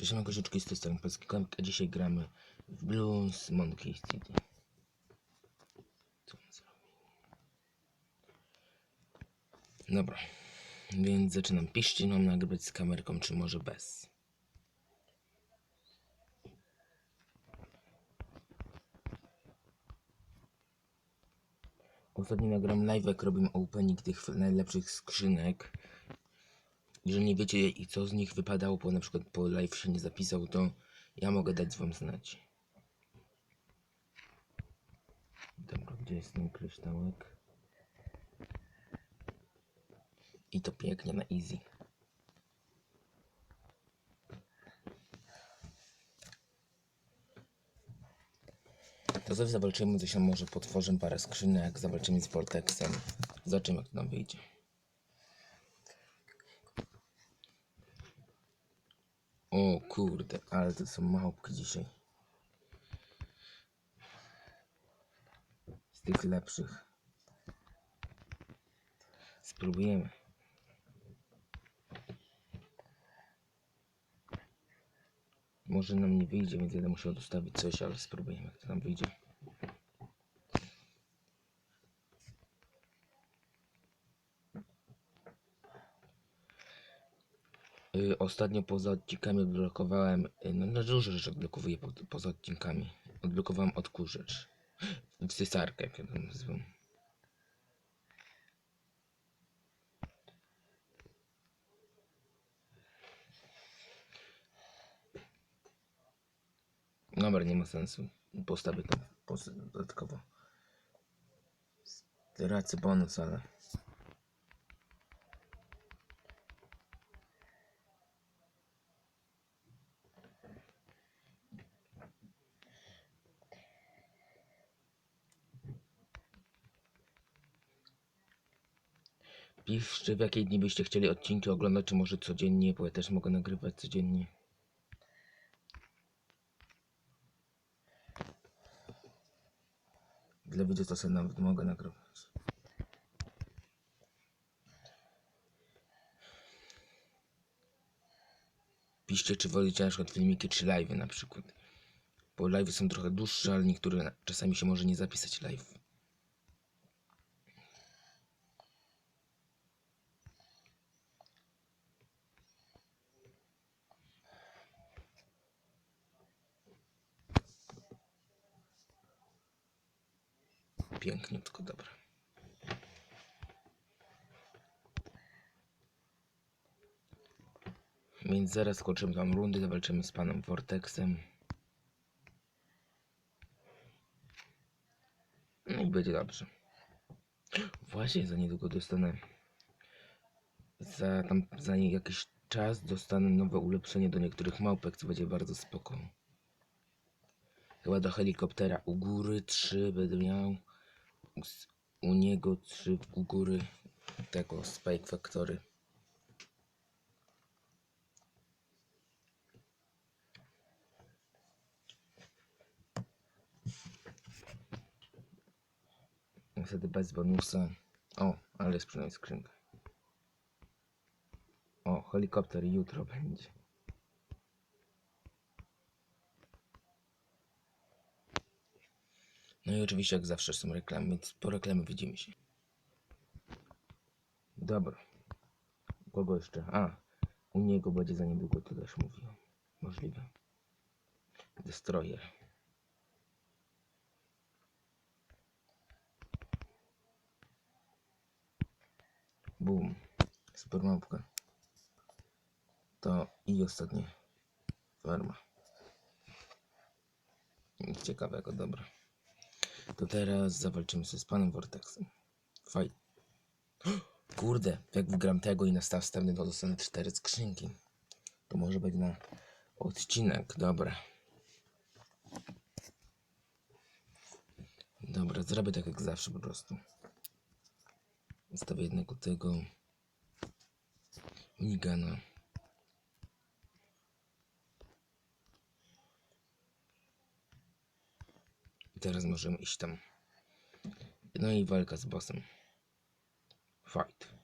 Cześć, mam koziczki z tej strony Polski Komik, a dzisiaj gramy w Blues Monkey City. Co on zrobił? Dobra, więc zaczynam. Piszcie, mam nagrywać z kamerką, czy może bez. Ostatnio nagram live, jak robimy opening tych najlepszych skrzynek. Jeżeli nie wiecie i co z nich wypadało, bo na przykład po live się nie zapisał, to ja mogę dać wam znać. Dobra, gdzie jest ten kryształek? I to pięknie na easy. To sobie zawalczymy coś tam może potworzę parę skrzynek, zawalczymy z Vortexem. Zobaczymy jak to nam wyjdzie. O kurde, ale to są małpki dzisiaj. Z tych lepszych. Spróbujemy. Może nam nie wyjdzie, więc będę musiał dostawić coś, ale spróbujemy jak to nam wyjdzie. Y, Ostatnio poza odcinkami odblokowałem, y, no, no dużo rzeczy odblokowuję po, poza odcinkami. Odblokowałem odkurzacz. Wsysarkę, jak ja to nazywam. Dobra, nie ma sensu. Postawię to dodatkowo. Tracę bonus, ale... Piszcie w jakiej dni byście chcieli odcinki oglądać, czy może codziennie, bo ja też mogę nagrywać codziennie. Dla widzów to sobie nawet mogę nagrywać. Piszcie, czy wolicie na przykład filmiki, czy live'y na przykład. Bo live'y są trochę dłuższe, ale niektóre czasami się może nie zapisać live. Piękniutko, dobra. Więc zaraz skoczymy tam rundy, zawalczymy z panem Vortexem. No i będzie dobrze. Właśnie za niedługo dostanę. Za tam za jakiś czas dostanę nowe ulepszenie do niektórych małpek, co będzie bardzo spoko. Chyba do helikoptera u góry 3 będę miał. U, niego 3 u góry tego Spike Factory. Niestety bez bonusa. O, ale jest przynajmniej. O, helikopter jutro będzie. No i oczywiście jak zawsze są reklamy, więc po reklamy widzimy się. Dobra. Kogo jeszcze? A, u niego będzie za niedługo, to też mówiłem. Możliwe. Destroyer. Boom. Super małpka. To i ostatnie. Farma. Nic ciekawego, dobra. To teraz zawalczymy sobie z panem Vortexem. Fajnie. Kurde, jak wygram tego i na staw wstępny, to dostanę cztery skrzynki. To może być na odcinek, dobra. Dobra, zrobię tak jak zawsze po prostu. Zostawię jednego tego minigana. I teraz możemy iść tam. No i walka z bossem. Fight.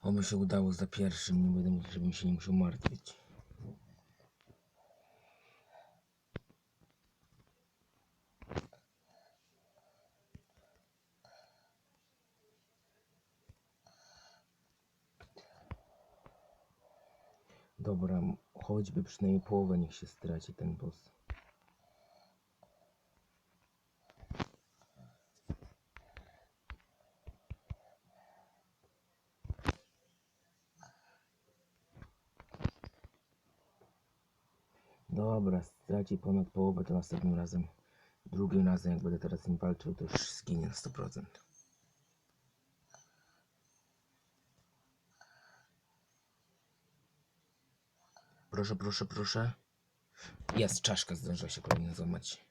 Oby się udało za pierwszym, nie będę, żebym się nie musiał martwić. Dobra, choćby przynajmniej połowę niech się straci ten boss. Dobra, straci ponad połowę, to następnym razem, drugim razem jak będę teraz nim walczył, to już zginie na 100%. Proszę, proszę, proszę. Jest czaszka, zdążyła się kolejna złamać.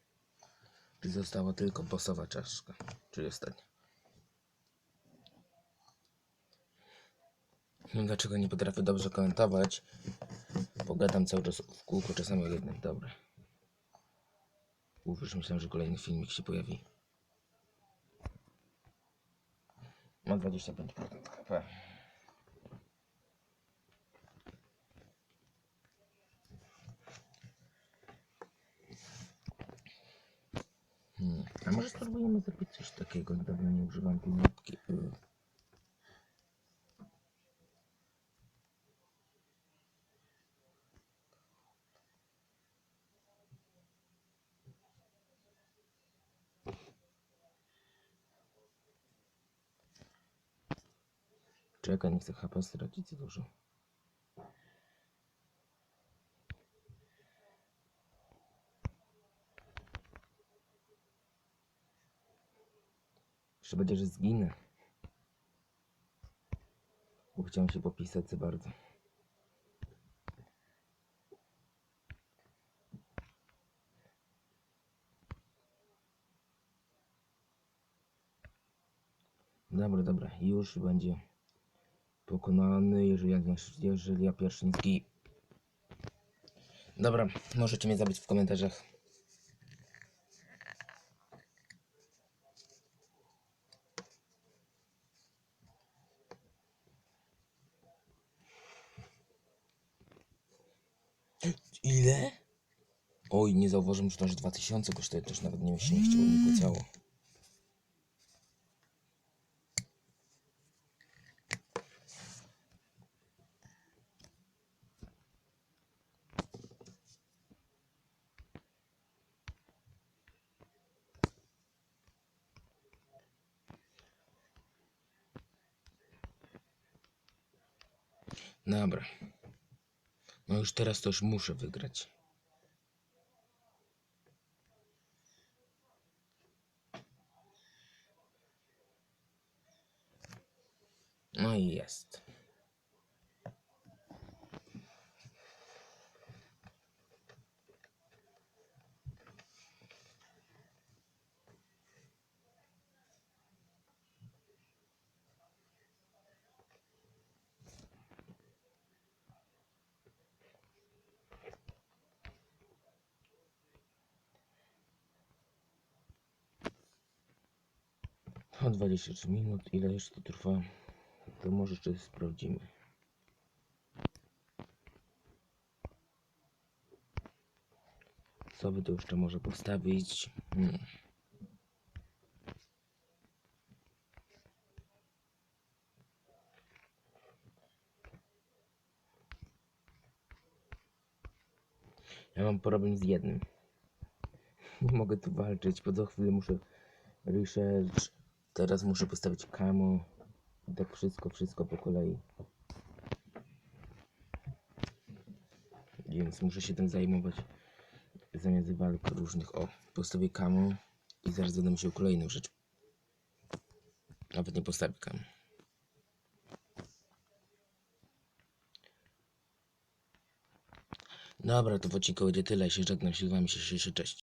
I została tylko bossowa czaszka, czyli ostatnia. Wiem, Dlaczego nie potrafię dobrze komentować? Pogadam cały czas w kółko, czasami o jednym. Dobra. Uf, już myślałem, że kolejny filmik się pojawi. Ma 25% HP. Hmm. A może spróbujemy zrobić coś takiego? Dawno nie używam tej mapki. Czekaj, nie chcę HP stracić za dużo. Jeszcze będzie, że zginę. Bo chciałem się popisać za bardzo. Dobra, dobra, już będzie pokonany, jeżeli ja, jeżeli ja pierwszy nie zgi. Dobra, możecie mnie zabić w komentarzach. Ile? Oj, nie zauważyłem, że to aż 2000 kosztuje, też nawet nie się nie nie. Dobra. No już teraz to już muszę wygrać. No i jest. O 23 minut, ile jeszcze to trwa? To może jeszcze sprawdzimy. Co by tu jeszcze może postawić? Hmm. Ja mam problem z jednym. Nie mogę tu walczyć, bo za chwilę muszę research. Teraz muszę postawić camo. I tak wszystko, wszystko po kolei. Więc muszę się tym zajmować. Zamiast walk różnych. O, postawię camo i zaraz będę musiał kolejną rzecz. Nawet nie postawię camo. Dobra, to w odcinku będzie tyle. Ja się żegnam się z wami. Się, się, się, cześć.